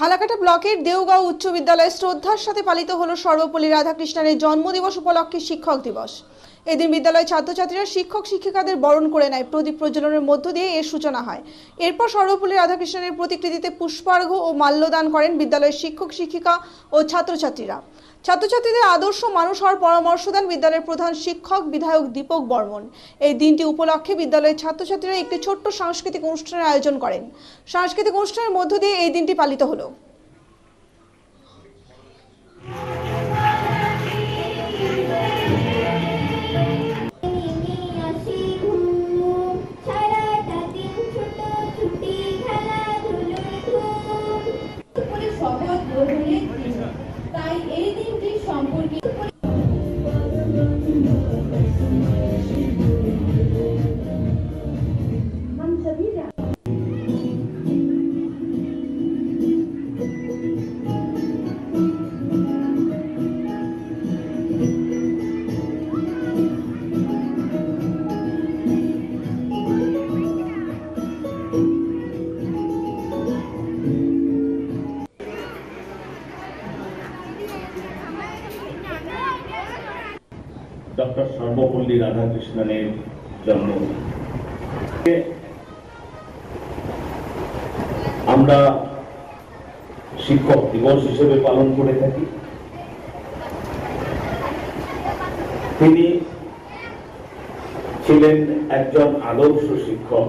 ফালাকাটা ব্লকের দেওগাঁও উচ্চ বিদ্যালয়ে শ্রদ্ধার সাথে পালিত হলো সর্বপল্লী রাধাকৃষ্ণের জন্মদিবস উপলক্ষে শিক্ষক দিবস। এদিন বিদ্যালয়ের ছাত্রছাত্রীরা শিক্ষক শিক্ষিকাদের বরণ করে নেয়। প্রদীপ প্রজ্বলনের মধ্য দিয়ে এর সূচনা হয়। এরপর সর্বপল্লী রাধাকৃষ্ণের প্রতিকৃতিতে পুষ্পার্ঘ্য ও মাল্যদান করেন বিদ্যালয়ের শিক্ষক শিক্ষিকা ও ছাত্রছাত্রীরা। ছাত্রছাত্রীদের আদর্শ মানুষ হওয়ার পরামর্শ দেন বিদ্যালয়ের প্রধান শিক্ষক বিধায়ক দীপক বর্মন। এই দিনটি উপলক্ষে বিদ্যালয়ের ছাত্রছাত্রীরা একটি ছোট্ট সাংস্কৃতিক অনুষ্ঠানের আয়োজন করেন। সাংস্কৃতিক অনুষ্ঠানের মধ্য দিয়ে এই দিনটি পালিত হলো। ডক্টর সর্বপল্লী রাধাকৃষ্ণনের জন্ম। আমরা শিক্ষক দিবস হিসেবে পালন করে থাকি। তিনি ছিলেন একজন আদর্শ শিক্ষক।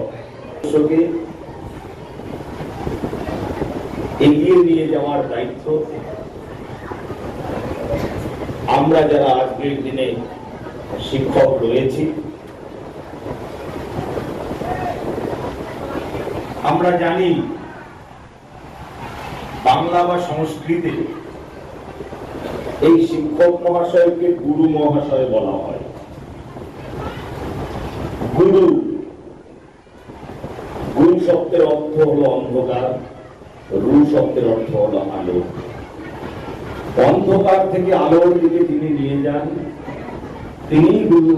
এগিয়ে নিয়ে যাওয়ার দায়িত্ব আমরা যারা আজকের দিনে শিক্ষক রয়েছি। আমরা জানি বাংলা বা সংস্কৃতে এই শিক্ষক মহাশয়কে গুরু মহাশয় বলা হয়। গুরু গুরু শব্দের অর্থ হলো অন্ধকার, রু শব্দের অর্থ হলো আলো। অন্ধকার থেকে আলোর দিকে তিনি নিয়ে যান। তিনি গুরু,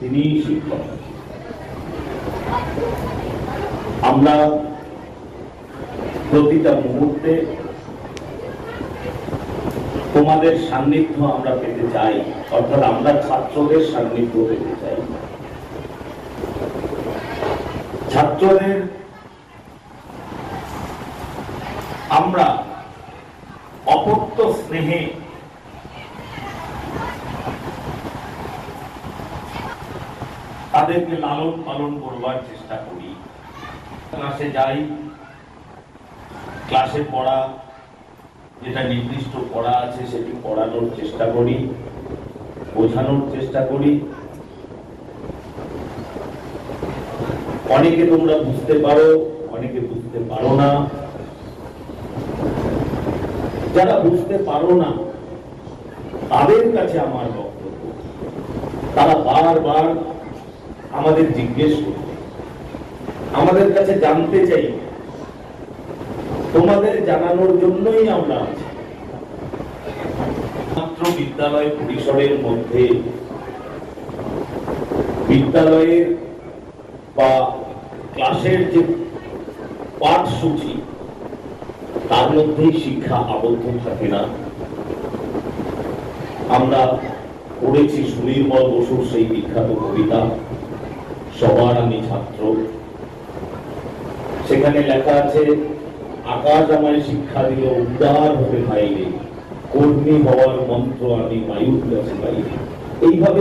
তিনি শিক্ষক। আমরা প্রতিটা মুহূর্তে তোমাদের সান্নিধ্য আমরা পেতে চাই, অর্থাৎ আমরা ছাত্রদের সান্নিধ্য পেতে চাই। ছাত্রদের আমরা অপত্য স্নেহে তাদেরকে লালন পালন করবার চেষ্টা করি। ক্লাসে যাই, ক্লাসে পড়া, যেটা নির্দিষ্ট পড়া আছে সেটি পড়ানোর চেষ্টা করি, বোঝানোর চেষ্টা করি। অনেকে তোমরা বুঝতে পারো, অনেকে বুঝতে পারো না। যারা বুঝতে পারো না, তাদের কাছে আমার বক্তব্য। তারা বারবার আমাদের জিজ্ঞেস করবে আমাদের কাছে জানতে চাই, তোমাদের জানানোর জন্যই আমরা আছি। মাত্র বিদ্যালয় পরিসরের মধ্যে বিদ্যালয়ের বা ক্লাসের যে পাঠসূচি, তার মধ্যেই শিক্ষা আবদ্ধ থাকে না। আমরা পড়েছি সুনির্মল বসুর সেই বিখ্যাত কবিতা। সবার আমি ছাত্র। সেখানে লেখা আছে, আকাশ আমায় শিক্ষা দিল উদার হতে পাইলে কর্মী হওয়ার মন্ত্র আমি বায়ু এইভাবে